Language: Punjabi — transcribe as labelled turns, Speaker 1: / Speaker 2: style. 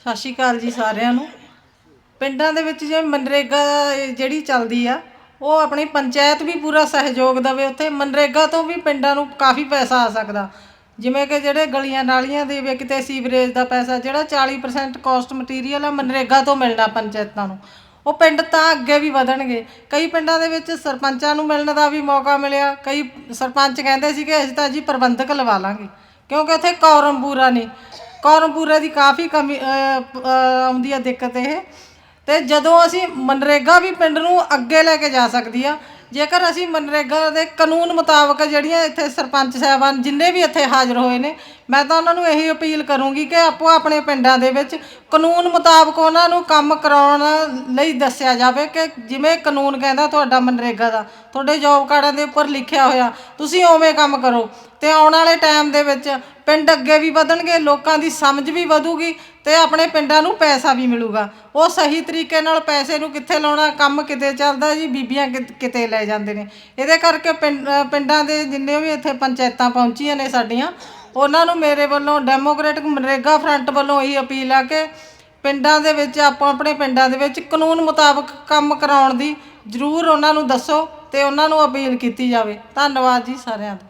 Speaker 1: ਸਤਿ ਸ਼੍ਰੀ ਅਕਾਲ ਜੀ ਸਾਰਿਆਂ ਨੂੰ। ਪਿੰਡਾਂ ਦੇ ਵਿੱਚ ਜੇ ਮਨਰੇਗਾ ਜਿਹੜੀ ਚੱਲਦੀ ਆ, ਉਹ ਆਪਣੀ ਪੰਚਾਇਤ ਵੀ ਪੂਰਾ ਸਹਿਯੋਗ ਦੇਵੇ। ਉੱਥੇ ਮਨਰੇਗਾ ਤੋਂ ਵੀ ਪਿੰਡਾਂ ਨੂੰ ਕਾਫੀ ਪੈਸਾ ਆ ਸਕਦਾ। ਜਿਵੇਂ ਕਿ ਜਿਹੜੇ ਗਲੀਆਂ ਨਾਲੀਆਂ ਦੇ ਵੀ ਕਿਤੇ ਸੀਵਰੇਜ ਦਾ ਪੈਸਾ, ਜਿਹੜਾ 40% ਕਾਸਟ ਮਟੀਰੀਅਲ ਆ, ਮਨਰੇਗਾ ਤੋਂ ਮਿਲਣਾ ਪੰਚਾਇਤਾਂ ਨੂੰ। ਉਹ ਪਿੰਡ ਤਾਂ ਅੱਗੇ ਵੀ ਵਧਣਗੇ। ਕਈ ਪਿੰਡਾਂ ਦੇ ਵਿੱਚ ਸਰਪੰਚਾਂ ਨੂੰ ਮਿਲਣ ਦਾ ਵੀ ਮੌਕਾ ਮਿਲਿਆ। ਕਈ ਸਰਪੰਚ ਕਹਿੰਦੇ ਸੀ ਕਿ ਅਸੀਂ ਤਾਂ ਜੀ ਪ੍ਰਬੰਧਕ ਲਵਾ ਲਾਂਗੇ, ਕਿਉਂਕਿ ਉੱਥੇ ਕੌਰਮ ਪੂਰਾ ਨਹੀਂ। ਕੌਰਮਪੁਰੇ ਦੀ ਕਾਫੀ ਕਮੀ ਅਹ, ਪ- ਅਹ, ਆਉਂਦੀ ਆ ਦਿੱਕਤ ਇਹ। ਤੇ ਜਦੋਂ ਅਸੀਂ ਮਨਰੇਗਾ ਵੀ ਪਿੰਡ ਨੂੰ ਅੱਗੇ ਲੈ ਕੇ ਜਾ ਸਕਦੀ ਆ ਜੇਕਰ ਅਸੀਂ ਮਨਰੇਗਾ ਦੇ ਕਾਨੂੰਨ ਮੁਤਾਬਕ ਜਿਹੜੀਆਂ ਇੱਥੇ ਸਰਪੰਚ ਸਾਹਿਬਾਨ ਜਿੰਨੇ ਵੀ ਇੱਥੇ ਹਾਜ਼ਰ ਹੋਏ ਨੇ ਮੈਂ ਤਾਂ ਉਹਨਾਂ ਨੂੰ ਇਹੀ ਅਪੀਲ ਕਰੂੰਗੀ ਕਿ ਆਪੋ ਆਪਣੇ ਪਿੰਡਾਂ ਦੇ ਵਿੱਚ ਕਾਨੂੰਨ ਮੁਤਾਬਕ ਉਹਨਾਂ ਨੂੰ ਕੰਮ ਕਰਾਉਣ ਲਈ ਦੱਸਿਆ ਜਾਵੇ ਕਿ ਜਿਵੇਂ ਕਾਨੂੰਨ ਕਹਿੰਦਾ ਤੁਹਾਡਾ ਮਨਰੇਗਾ ਦਾ, ਤੁਹਾਡੇ ਜੋਬ ਕਾਰਡਾਂ ਦੇ ਉੱਪਰ ਲਿਖਿਆ ਹੋਇਆ, ਤੁਸੀਂ ਉਵੇਂ ਕੰਮ ਕਰੋ। ਤੇ ਆਉਣ ਵਾਲੇ ਟਾਈਮ ਦੇ ਵਿੱਚ ਪਿੰਡ ਅੱਗੇ ਵੀ ਵਧਣਗੇ, ਲੋਕਾਂ ਦੀ ਸਮਝ ਵੀ ਵਧੂਗੀ ਤੇ ਆਪਣੇ ਪਿੰਡਾਂ ਨੂੰ ਪੈਸਾ ਵੀ ਮਿਲੂਗਾ। ਉਹ ਸਹੀ ਤਰੀਕੇ ਨਾਲ ਪੈਸੇ ਨੂੰ ਕਿੱਥੇ ਲਾਉਣਾ, ਕੰਮ ਕਿਤੇ ਚੱਲਦਾ ਜੀ, ਬੀਬੀਆਂ ਕਿ- ਕਿਤੇ ਲੈ ਜਾਂਦੇ ਨੇ। ਇਹਦੇ ਕਰਕੇ ਪਿੰਡ- ਪਿੰਡਾਂ ਦੇ ਜਿੰਨੇ ਵੀ ਇੱਥੇ ਪੰਚਾਇਤਾਂ ਪਹੁੰਚੀਆਂ ਨੇ ਸਾਡੀਆਂ ਉਹਨਾਂ ਨੂੰ ਮੇਰੇ ਵੱਲੋਂ ਡੈਮੋਕ੍ਰੈਟਿਕ ਮਨਰੇਗਾ ਫਰੰਟ ਵੱਲੋਂ ਇਹੀ ਅਪੀਲ ਆ ਕਿ ਪਿੰਡਾਂ ਦੇ ਵਿੱਚ, ਆਪੋ ਆਪਣੇ ਪਿੰਡਾਂ ਦੇ ਵਿੱਚ ਕਾਨੂੰਨ ਮੁਤਾਬਕ ਕੰਮ ਕਰਾਉਣ ਦੀ ਜ਼ਰੂਰ ਉਹਨਾਂ ਨੂੰ ਦੱਸੋ ਤੇ ਉਹਨਾਂ ਨੂੰ ਅਪੀਲ ਕੀਤੀ ਜਾਵੇ। ਧੰਨਵਾਦ ਜੀ ਸਾਰਿਆਂ ਦਾ।